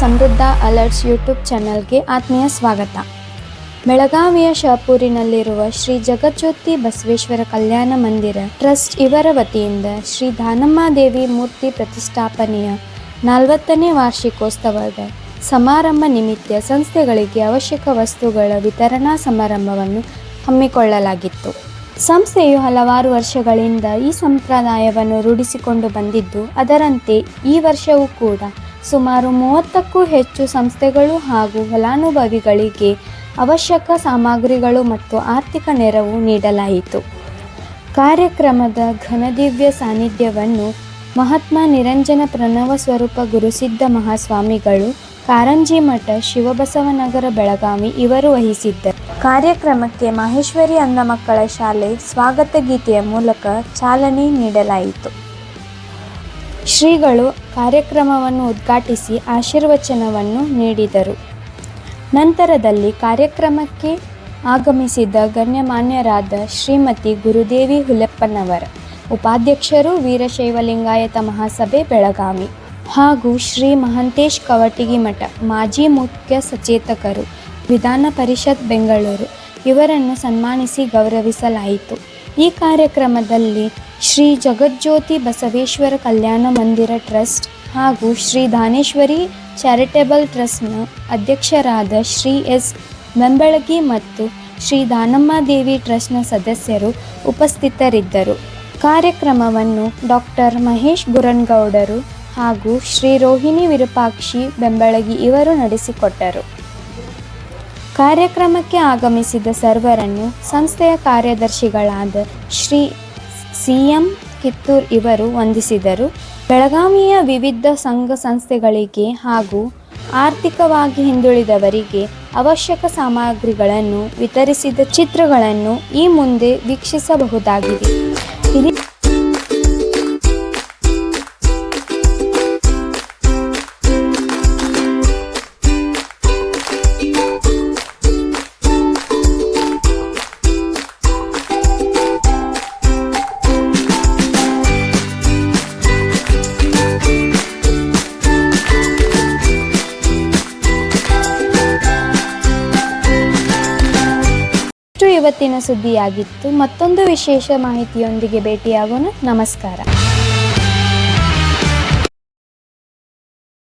ಸಮೃದ್ಧ alerts YouTube ಚಾನಲ್ಗೆ ಆತ್ಮೀಯ ಸ್ವಾಗತ. ಬೆಳಗಾವಿಯ ಶಹಪೂರಿನಲ್ಲಿರುವ ಶ್ರೀ ಜಗಜ್ಯೋತಿ ಬಸವೇಶ್ವರ ಕಲ್ಯಾಣ ಮಂದಿರ ಟ್ರಸ್ಟ್ ಇವರ ವತಿಯಿಂದ ಶ್ರೀ ದಾನಮ್ಮಾದೇವಿ ಮೂರ್ತಿ ಪ್ರತಿಷ್ಠಾಪನೆಯ ನಲವತ್ತನೇ ವಾರ್ಷಿಕೋತ್ಸವದ ಸಮಾರಂಭ ನಿಮಿತ್ತ ಸಂಸ್ಥೆಗಳಿಗೆ ಅವಶ್ಯಕ ವಸ್ತುಗಳ ವಿತರಣಾ ಸಮಾರಂಭವನ್ನು ಹಮ್ಮಿಕೊಳ್ಳಲಾಗಿತ್ತು. ಸಂಸ್ಥೆಯು ಹಲವಾರು ವರ್ಷಗಳಿಂದ ಈ ಸಂಪ್ರದಾಯವನ್ನು ರೂಢಿಸಿಕೊಂಡು ಬಂದಿದ್ದು, ಅದರಂತೆ ಈ ವರ್ಷವೂ ಕೂಡ ಸುಮಾರು ಮೂವತ್ತಕ್ಕೂ ಹೆಚ್ಚು ಸಂಸ್ಥೆಗಳು ಹಾಗೂ ಫಲಾನುಭವಿಗಳಿಗೆ ಅವಶ್ಯಕ ಸಾಮಗ್ರಿಗಳು ಮತ್ತು ಆರ್ಥಿಕ ನೆರವು ನೀಡಲಾಯಿತು. ಕಾರ್ಯಕ್ರಮದ ಘನದಿವ್ಯ ಸಾನ್ನಿಧ್ಯವನ್ನು ಮಹಾತ್ಮ ನಿರಂಜನ ಪ್ರಣವ ಸ್ವರೂಪ ಗುರುಸಿದ್ಧ ಮಹಾಸ್ವಾಮಿಗಳು ಕಾರಂಜಿ ಮಠ ಶಿವಬಸವನಗರ ಬೆಳಗಾವಿ ಇವರು ವಹಿಸಿದ್ದರು. ಕಾರ್ಯಕ್ರಮಕ್ಕೆ ಮಾಹೇಶ್ವರಿ ಅಂಧಮಕ್ಕಳ ಶಾಲೆ ಸ್ವಾಗತ ಗೀತೆಯ ಮೂಲಕ ಚಾಲನೆ ನೀಡಲಾಯಿತು. ಶ್ರೀಗಳು ಕಾರ್ಯಕ್ರಮವನ್ನು ಉದ್ಘಾಟಿಸಿ ಆಶೀರ್ವಚನವನ್ನು ನೀಡಿದರು. ನಂತರದಲ್ಲಿ ಕಾರ್ಯಕ್ರಮಕ್ಕೆ ಆಗಮಿಸಿದ ಗಣ್ಯಮಾನ್ಯರಾದ ಶ್ರೀಮತಿ ಗುರುದೇವಿ ಹುಲೆಪ್ಪನವರ ಉಪಾಧ್ಯಕ್ಷರು ವೀರಶೈವಲಿಂಗಾಯತ ಮಹಾಸಭೆ ಬೆಳಗಾವಿ ಹಾಗೂ ಶ್ರೀ ಮಹಂತೇಶ್ ಕವಟಿಗಿ ಮಠ ಮಾಜಿ ಮುಖ್ಯ ಸಚೇತಕರು ವಿಧಾನ ಪರಿಷತ್ ಬೆಂಗಳೂರು ಇವರನ್ನು ಸನ್ಮಾನಿಸಿ ಗೌರವಿಸಲಾಯಿತು. ಈ ಕಾರ್ಯಕ್ರಮದಲ್ಲಿ ಶ್ರೀ ಜಗಜ್ಯೋತಿ ಬಸವೇಶ್ವರ ಕಲ್ಯಾಣ ಮಂದಿರ ಟ್ರಸ್ಟ್ ಹಾಗೂ ಶ್ರೀ ದಾನೇಶ್ವರಿ ಚಾರಿಟೇಬಲ್ ಟ್ರಸ್ಟ್ನ ಅಧ್ಯಕ್ಷರಾದ ಶ್ರೀ ಎಸ್ ಬೆಂಬಳಗಿ ಮತ್ತು ಶ್ರೀ ದಾನಮ್ಮ ದೇವಿ ಟ್ರಸ್ಟ್ನ ಸದಸ್ಯರು ಉಪಸ್ಥಿತರಿದ್ದರು. ಕಾರ್ಯಕ್ರಮವನ್ನು ಡಾಕ್ಟರ್ ಮಹೇಶ್ ಗುರನ್ಗೌಡರು ಹಾಗೂ ಶ್ರೀ ರೋಹಿಣಿ ವಿರೂಪಾಕ್ಷಿ ಬೆಂಬಳಗಿ ಇವರು ನಡೆಸಿಕೊಟ್ಟರು. ಕಾರ್ಯಕ್ರಮಕ್ಕೆ ಆಗಮಿಸಿದ ಸರ್ವರನ್ನು ಸಂಸ್ಥೆಯ ಕಾರ್ಯದರ್ಶಿಗಳಾದ ಶ್ರೀ ಸಿ ಎಂ ಕಿತ್ತೂರ್ ಇವರು ವಂದಿಸಿದರು. ಬೆಳಗಾವಿಯ ವಿವಿಧ ಸಂಘ ಸಂಸ್ಥೆಗಳಿಗೆ ಹಾಗೂ ಆರ್ಥಿಕವಾಗಿ ಹಿಂದುಳಿದವರಿಗೆ ಅವಶ್ಯಕ ಸಾಮಗ್ರಿಗಳನ್ನು ವಿತರಿಸಿದ ಚಿತ್ರಗಳನ್ನು ಈ ಮುಂದೆ ವೀಕ್ಷಿಸಬಹುದಾಗಿದೆ. ಇವತ್ತಿನ ಸುದ್ದಿಯಾಗಿತ್ತು. ಮತ್ತೊಂದು ವಿಶೇಷ ಮಾಹಿತಿಯೊಂದಿಗೆ ಭೇಟಿಯಾಗೋಣ. ನಮಸ್ಕಾರ.